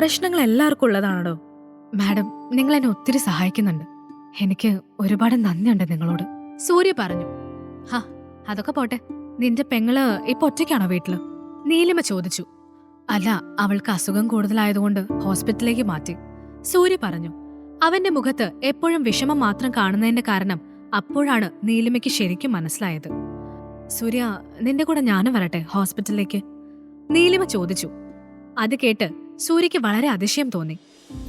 പ്രശ്നങ്ങൾ എല്ലാവർക്കും ഉള്ളതാണോ മാഡം നിങ്ങൾ എന്നെ ഒത്തിരി സഹായിക്കുന്നുണ്ട്. എനിക്ക് ഒരുപാട് നന്ദിയുണ്ട് നിങ്ങളോട്. സൂര്യ പറഞ്ഞു. ഹാ അതൊക്കെ പോട്ടെ. നിന്റെ പെങ്ങൾ ഇപ്പൊ ഒറ്റയ്ക്കാണോ വീട്ടിൽ? നീലിമ ചോദിച്ചു. അല്ല അവൾക്ക് അസുഖം കൂടുതലായതുകൊണ്ട് ഹോസ്പിറ്റലിലേക്ക് മാറ്റി. സൂര്യ പറഞ്ഞു. അവന്റെ മുഖത്ത് എപ്പോഴും വിഷമം മാത്രം കാണുന്നതിന്റെ കാരണം അപ്പോഴാണ് നീലിമയ്ക്ക് ശരിക്കും മനസ്സിലായത്. സൂര്യ നിന്റെ കൂടെ ഞാനും വരട്ടെ ഹോസ്പിറ്റലിലേക്ക്? നീലിമ ചോദിച്ചു. അത് കേട്ട് സൂര്യയ്ക്ക് വളരെ അതിശയം തോന്നി.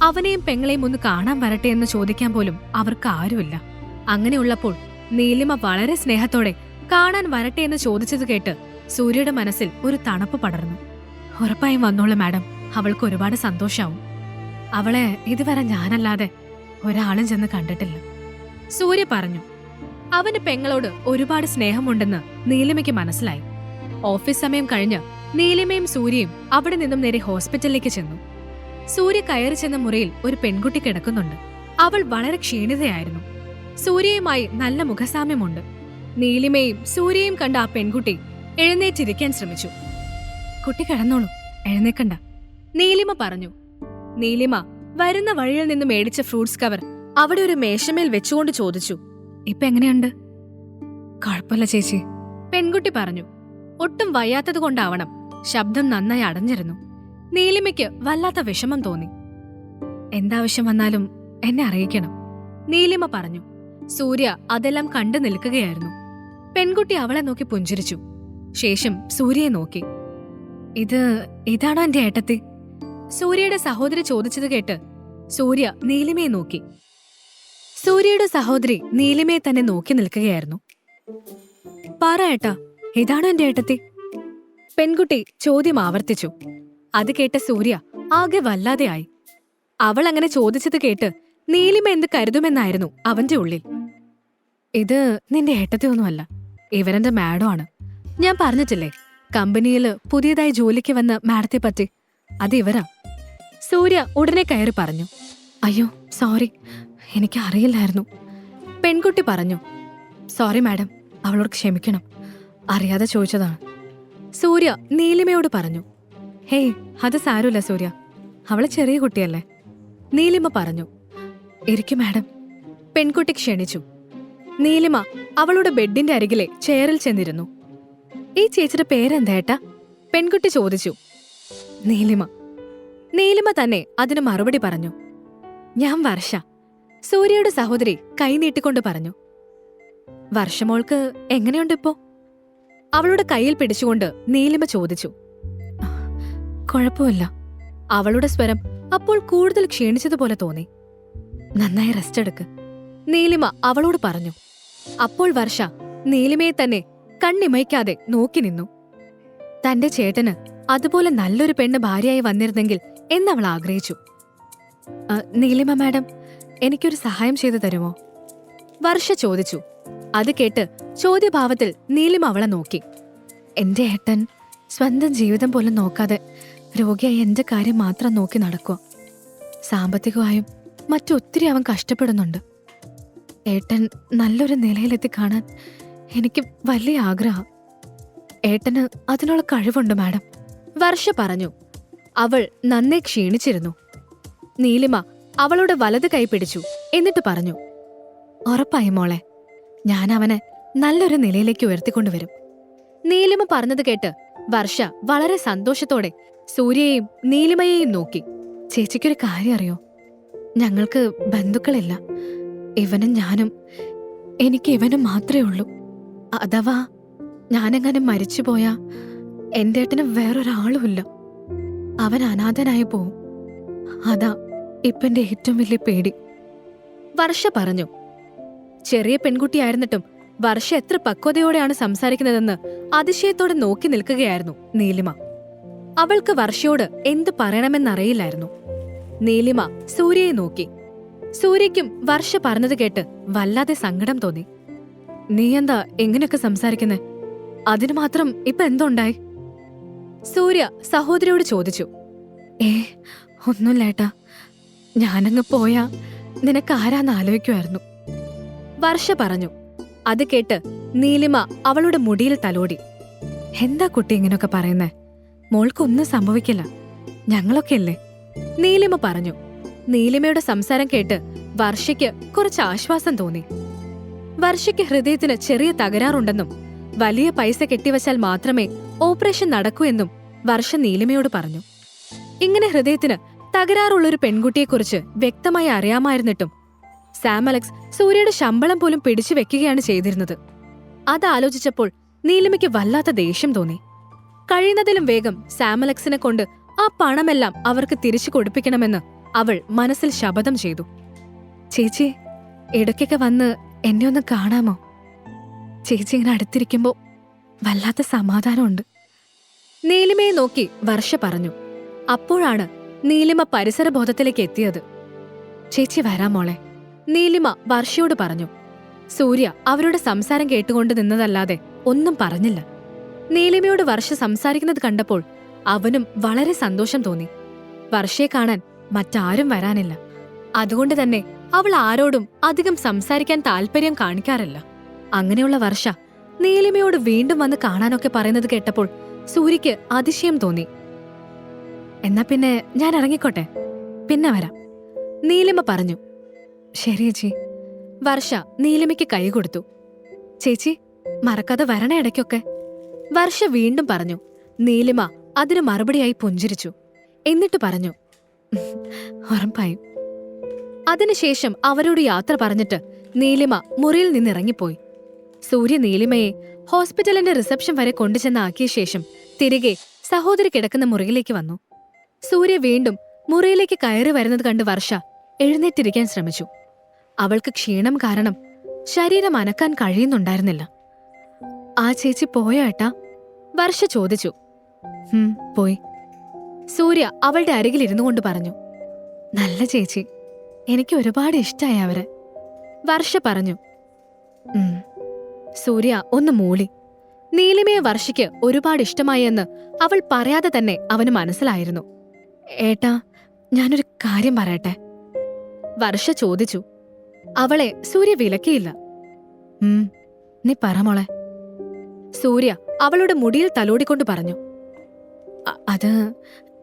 അവനെയും പെങ്ങളെയും ഒന്ന് കാണാൻ വരട്ടെ എന്ന് ചോദിക്കാൻ പോലും അവർക്ക് ആരുമില്ല. അങ്ങനെയുള്ളപ്പോൾ നീലിമ വളരെ സ്നേഹത്തോടെ കാണാൻ വരട്ടെ എന്ന് ചോദിച്ചത് കേട്ട് സൂര്യയുടെ മനസ്സിൽ ഒരു തണുപ്പ് പടർന്നു. ഉറപ്പായും വന്നോളൂ മാഡം. അവൾക്ക് ഒരുപാട് സന്തോഷാവും. അവളെ ഇതുവരെ ഞാനല്ലാതെ ഒരാളും ചെന്ന് കണ്ടിട്ടില്ല. സൂര്യ പറഞ്ഞു. അവന് പെങ്ങളോട് ഒരുപാട് സ്നേഹമുണ്ടെന്ന് നീലിമയ്ക്ക് മനസ്സിലായി. ഓഫീസ് സമയം കഴിഞ്ഞ് നീലിമയും സൂര്യയും അവിടെ നിന്നും നേരെ ഹോസ്പിറ്റലിലേക്ക് ചെന്നു. സൂര്യ കയറി ചെന്ന മുറിയിൽ ഒരു പെൺകുട്ടി കിടക്കുന്നുണ്ട്. അവൾ വളരെ ക്ഷീണിതയായിരുന്നു. സൂര്യയുമായി നല്ല മുഖസാമ്യമുണ്ട്. നീലിമയും സൂര്യയും കണ്ട ആ പെൺകുട്ടി എഴുന്നേറ്റിരിക്കാൻ ശ്രമിച്ചു. കുട്ടി കിടന്നോളൂ എഴുന്നേക്കണ്ട നീലിമ പറഞ്ഞു. നീലിമ വരുന്ന വഴിയിൽ നിന്ന് മേടിച്ച ഫ്രൂട്ട്സ് കവർ അവിടെ ഒരു മേശമേൽ വെച്ചുകൊണ്ട് ചോദിച്ചു. ഇപ്പൊ എങ്ങനെയുണ്ട്? കുഴപ്പമില്ല ചേച്ചി പെൺകുട്ടി പറഞ്ഞു. ഒട്ടും വയ്യാത്തത് കൊണ്ടാവണം. ശബ്ദം നന്നായി അടഞ്ഞിരുന്നു. നീലിമയ്ക്ക് വല്ലാത്ത വിഷമം തോന്നി. എന്താവശ്യം വന്നാലും എന്നെ അറിയിക്കണം നീലിമ പറഞ്ഞു. സൂര്യ അതെല്ലാം കണ്ടു നിൽക്കുകയായിരുന്നു. പെൺകുട്ടി അവളെ നോക്കി പുഞ്ചിരിച്ചു. ശേഷം സൂര്യയെ നോക്കി. ഇത് ഇതാണോ എന്റെ ഏട്ടത്തി? സൂര്യയുടെ സഹോദരി ചോദിച്ചത് കേട്ട് സൂര്യ നീലിമയെ നോക്കി. സൂര്യയുടെ സഹോദരി നീലിമയെ തന്നെ നോക്കി നിൽക്കുകയായിരുന്നു. പറ ഏട്ടാ ഇതാണോ എന്റെ ഏട്ടത്തി? പെൺകുട്ടി ചോദ്യം ആവർത്തിച്ചു. അത് കേട്ട സൂര്യ ആകെ വല്ലാതെയായി. അവൾ അങ്ങനെ ചോദിച്ചത് കേട്ട് നീലിമ എന്ത് കരുതുമെന്നായിരുന്നു അവന്റെ ഉള്ളിൽ. ഇത് നിന്റെ ഏട്ടത്തി ഒന്നുമല്ല ഇവരെന്റെ മാഡം ആണ്. ഞാൻ പറഞ്ഞിട്ടില്ലേ കമ്പനിയിൽ പുതിയതായി ജോലിക്ക് വന്ന മാഡത്തെ പറ്റി. അത് ഇവരാ. സൂര്യ ഉടനെ കയറി പറഞ്ഞു അയ്യോ സോറി എനിക്ക് അറിയില്ലായിരുന്നു. പെൺകുട്ടി പറഞ്ഞു സോറി മാഡം അവളോട് ക്ഷമിക്കണം. അറിയാതെ ചോദിച്ചതാണ്. സൂര്യ നീലിമയോട് പറഞ്ഞു ഹേയ് അത് സാരമില്ല സൂര്യ. അവളെ ചെറിയ കുട്ടിയല്ലേ. നീലിമ പറഞ്ഞു ഇരിക്കും മാഡം. പെൺകുട്ടി ക്ഷണിച്ചു. നീലിമ അവളുടെ ബെഡിന്റെ അരികിലെ ചെയറിൽ ചെന്നിരുന്നു. ഈ ചേച്ചിയുടെ പേരെന്തേട്ടാ പെൺകുട്ടി ചോദിച്ചു. നീലിമ. നീലിമ തന്നെ അതിന് മറുപടി പറഞ്ഞു ഞാൻ വർഷ. സൂര്യയുടെ സഹോദരി കൈനീട്ടിക്കൊണ്ട് പറഞ്ഞു വർഷമോൾക്ക് എങ്ങനെയുണ്ടിപ്പോ അവളുടെ കയ്യിൽ പിടിച്ചുകൊണ്ട് നീലിമ ചോദിച്ചു. കുഴപ്പമില്ല. അവളുടെ സ്വരം അപ്പോൾ കൂടുതൽ ക്ഷീണിച്ചതുപോലെ തോന്നി. നന്നായി റെസ്റ്റ് എടുക്ക്. നീലിമ അവളോട് പറഞ്ഞു. അപ്പോൾ വർഷ നീലിമയെ തന്നെ കണ്ണിമയ്ക്കാതെ നോക്കി നിന്നു. തന്റെ ചേട്ടന് അതുപോലെ നല്ലൊരു പെണ്ണ് ഭാര്യയായി വന്നിരുന്നെങ്കിൽ എന്നവൾ ആഗ്രഹിച്ചു. "അ, നീലിമ മാഡം എനിക്കൊരു സഹായം ചെയ്തു തരുമോ? വർഷ ചോദിച്ചു. അത് കേട്ട് ചോദ്യഭാവത്തിൽ നീലിമ അവളെ നോക്കി. എന്റെ ഏട്ടൻ സ്വന്തം ജീവിതം പോലും നോക്കാതെ രോഗിയായി എന്റെ കാര്യം മാത്രം നോക്കി നടക്കുക സാമ്പത്തികമായും മറ്റൊത്തിരി അവൻ കഷ്ടപ്പെടുന്നുണ്ട്. ഏട്ടൻ നല്ലൊരു നിലയിലെത്തി കാണാൻ എനിക്ക് വലിയ ആഗ്രഹം. ഏട്ടന് അതിനുള്ള കഴിവുണ്ട് മാഡം. വർഷ പറഞ്ഞു. അവൾ നന്നെ ക്ഷീണിച്ചിരുന്നു. നീലിമ അവളുടെ വലത് കൈ പിടിച്ചു. എന്നിട്ട് പറഞ്ഞു ഉറപ്പായി മോളെ ഞാൻ അവനെ നല്ലൊരു നിലയിലേക്ക് ഉയർത്തിക്കൊണ്ടുവരും. നീലിമ പറഞ്ഞത് കേട്ട് വർഷ വളരെ സന്തോഷത്തോടെ സൂര്യയെയും നീലിമയെയും നോക്കി. ചേച്ചിക്കൊരു കാര്യം അറിയോ? ഞങ്ങൾക്ക് ബന്ധുക്കളില്ല. ഇവനും ഞാനും എനിക്ക് ഇവനും മാത്രമേ ഉള്ളൂ. അഥവാ ഞാനെങ്ങനെ മരിച്ചുപോയ എന്റെ ഏട്ടന് വേറൊരാളുമില്ല. അവൻ അനാഥനായി പോവും. അതാ ഇപ്പന്റെ ഏറ്റവും വലിയ പേടി. വർഷ പറഞ്ഞു ചെറിയ പെൺകുട്ടിയായിരുന്നിട്ടും വർഷ എത്ര പക്വതയോടെയാണ് സംസാരിക്കുന്നതെന്ന് അതിശയത്തോടെ നോക്കി നിൽക്കുകയായിരുന്നു നീലിമ. അവൾക്ക് വർഷയോട് എന്ത് പറയണമെന്നറിയില്ലായിരുന്നു. നീലിമ സൂര്യയെ നോക്കി. സൂര്യയ്ക്കും വർഷ പറഞ്ഞത് കേട്ട് വല്ലാതെ സങ്കടം തോന്നി. നീ എന്താ എങ്ങനെയൊക്കെ സംസാരിക്കുന്നെ? അതിനു മാത്രം ഇപ്പൊ എന്തുണ്ടായി? സൂര്യ സഹോദരിയോട് ചോദിച്ചു. ഏ ഒന്നുമില്ലേട്ടാ ഞാനങ്ങ് പോയാ നിനക്ക് ആരാന്ന് ആലോചിക്കുമായിരുന്നു വർഷ പറഞ്ഞു. അത് കേട്ട് നീലിമ അവളുടെ മുടിയിൽ തലോടി. എന്താ കുട്ടി ഇങ്ങനെയൊക്കെ പറയുന്നേ? മോൾക്കൊന്നും സംഭവിക്കില്ല. ഞങ്ങളൊക്കെ അല്ലേ നീലിമ പറഞ്ഞു. നീലിമയുടെ സംസാരം കേട്ട് വർഷയ്ക്ക് കുറച്ച് ആശ്വാസം തോന്നി. വർഷയ്ക്ക് ഹൃദയത്തിന് ചെറിയ തകരാറുണ്ടെന്നും വലിയ പൈസ കെട്ടിവച്ചാൽ മാത്രമേ ഓപ്പറേഷൻ നടക്കൂ എന്നും വർഷ നീലിമയോട് പറഞ്ഞു. ഇങ്ങനെ ഹൃദയത്തിന് തകരാറുള്ളൊരു പെൺകുട്ടിയെക്കുറിച്ച് വ്യക്തമായി അറിയാമായിരുന്നിട്ടും സാം അലക്സ് സൂര്യയുടെ ശമ്പളം പോലും പിടിച്ചു വെക്കുകയാണ് ചെയ്തിരുന്നത്. അതാലോചിച്ചപ്പോൾ നീലിമയ്ക്ക് വല്ലാത്ത ദേഷ്യം തോന്നി. കഴിയുന്നതിലും വേഗം സാം അലക്സിനെ കൊണ്ട് ആ പണമെല്ലാം അവർക്ക് തിരിച്ചു കൊടുപ്പിക്കണമെന്ന് അവൾ മനസ്സിൽ ശപഥം ചെയ്തു. ചേച്ചി ഇടയ്ക്കൊക്കെ വന്ന് എന്നെ ഒന്ന് കാണാമോ? ചേച്ചി ഇങ്ങനെ അടുത്തിരിക്കുമ്പോൾ വല്ലാത്ത സമാധാനമുണ്ട്. നീലിമയെ നോക്കി വർഷ പറഞ്ഞു. അപ്പോഴാണ് നീലിമ പരിസരബോധത്തിലേക്ക് എത്തിയത്. ചേച്ചി വരാം മോളെ. നീലിമ വർഷയോട് പറഞ്ഞു സൂര്യ അവരുടെ സംസാരം കേട്ടുകൊണ്ട് നിന്നതല്ലാതെ ഒന്നും പറഞ്ഞില്ല. നീലിമയോട് വർഷ സംസാരിക്കുന്നത് കണ്ടപ്പോൾ അവനും വളരെ സന്തോഷം തോന്നി. വർഷയെ കാണാൻ മറ്റാരും വരാനില്ല. അതുകൊണ്ട് തന്നെ അവൾ ആരോടും അധികം സംസാരിക്കാൻ താല്പര്യം കാണിക്കാറില്ല. അങ്ങനെയുള്ള വർഷ നീലിമയോട് വീണ്ടും വന്ന് കാണാനൊക്കെ പറയുന്നത് കേട്ടപ്പോൾ സൂര്യക്ക് അതിശയം തോന്നി. എന്നാ പിന്നെ ഞാൻ ഇറങ്ങിക്കോട്ടെ? പിന്നെ വരാം നീലിമ പറഞ്ഞു. ശരി ചേച്ചി. വർഷ നീലിമയ്ക്ക് കൈ കൊടുത്തു. ചേച്ചി മറക്കാതെ വരണ ഇടയ്ക്കൊക്കെ. വർഷ വീണ്ടും പറഞ്ഞു. നീലിമ അതിന് മറുപടിയായി പുഞ്ചിരിച്ചു. എന്നിട്ട് പറഞ്ഞു. ഉറപ്പായും. അതിനുശേഷം അവരോട് യാത്ര പറഞ്ഞിട്ട് നീലിമ മുറിയിൽ നിന്നിറങ്ങിപ്പോയി. സൂര്യ നീലിമയെ ഹോസ്പിറ്റലിന്റെ റിസപ്ഷൻ വരെ കൊണ്ടുചെന്നാക്കിയ ശേഷം തിരികെ സഹോദരി കിടക്കുന്ന മുറിയിലേക്ക് വന്നു. സൂര്യ വീണ്ടും മുറിയിലേക്ക് കയറി വരുന്നത് കണ്ട് വർഷ എഴുന്നേറ്റിരിക്കാൻ ശ്രമിച്ചു. അവൾക്ക് ക്ഷീണം കാരണം ശരീരം അനക്കാൻ കഴിയുന്നുണ്ടായിരുന്നില്ല. ആ ചേച്ചി പോയോ വർഷ ചോദിച്ചു. "ഹും, പോയി. സൂര്യ അവളുടെ അരികിൽ ഇരുന്നു കൊണ്ട് പറഞ്ഞു. നല്ല ചേച്ചി എനിക്ക് ഒരുപാട് ഇഷ്ടായി അവരെ. വർഷ പറഞ്ഞു. സൂര്യ ഒന്ന് മൂളി. നീലിമയെ വർഷയ്ക്ക് ഒരുപാട് ഇഷ്ടമായി എന്ന് അവൾ പറയാതെ തന്നെ അവന് മനസ്സിലായിരുന്നു. ഏട്ടാ ഞാനൊരു കാര്യം പറയട്ടെ? വർഷ ചോദിച്ചു. അവളെ സൂര്യ വിലക്കിയില്ല. നീ പറ മോളെ. സൂര്യ അവളുടെ മുടിയിൽ തലോടിക്കൊണ്ട് പറഞ്ഞു. അത്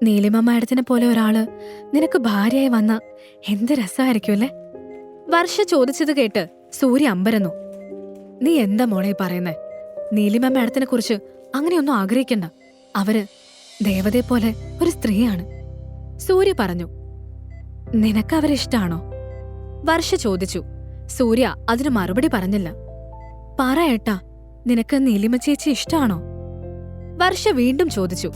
നീലിമ മാഡത്തിനെ പോലെ ഒരാൾ നിനക്ക് ഭാര്യയായി വന്ന എന്ത് രസമായിരിക്കും അല്ലേ? വർഷ ചോദിച്ചത് കേട്ട് സൂര്യ അമ്പരന്നു. നീ എന്താ മോളെ പറയുന്നേ? നീലിമ മാഡത്തിനെ കുറിച്ച് അങ്ങനെയൊന്നും ആഗ്രഹിക്കണ്ട. അവർ ദേവതയെ പോലെ ഒരു സ്ത്രീയാണ്. സൂര്യ പറഞ്ഞു. നിനക്ക് അവരെ ഇഷ്ടാണോ വർഷ ചോദിച്ചു. സൂര്യ അതിന് മറുപടി പറഞ്ഞില്ല. പറ നിനക്ക് നീലിമ ചേച്ചി ഇഷ്ടാണോ? വർഷ വീണ്ടും ചോദിച്ചു.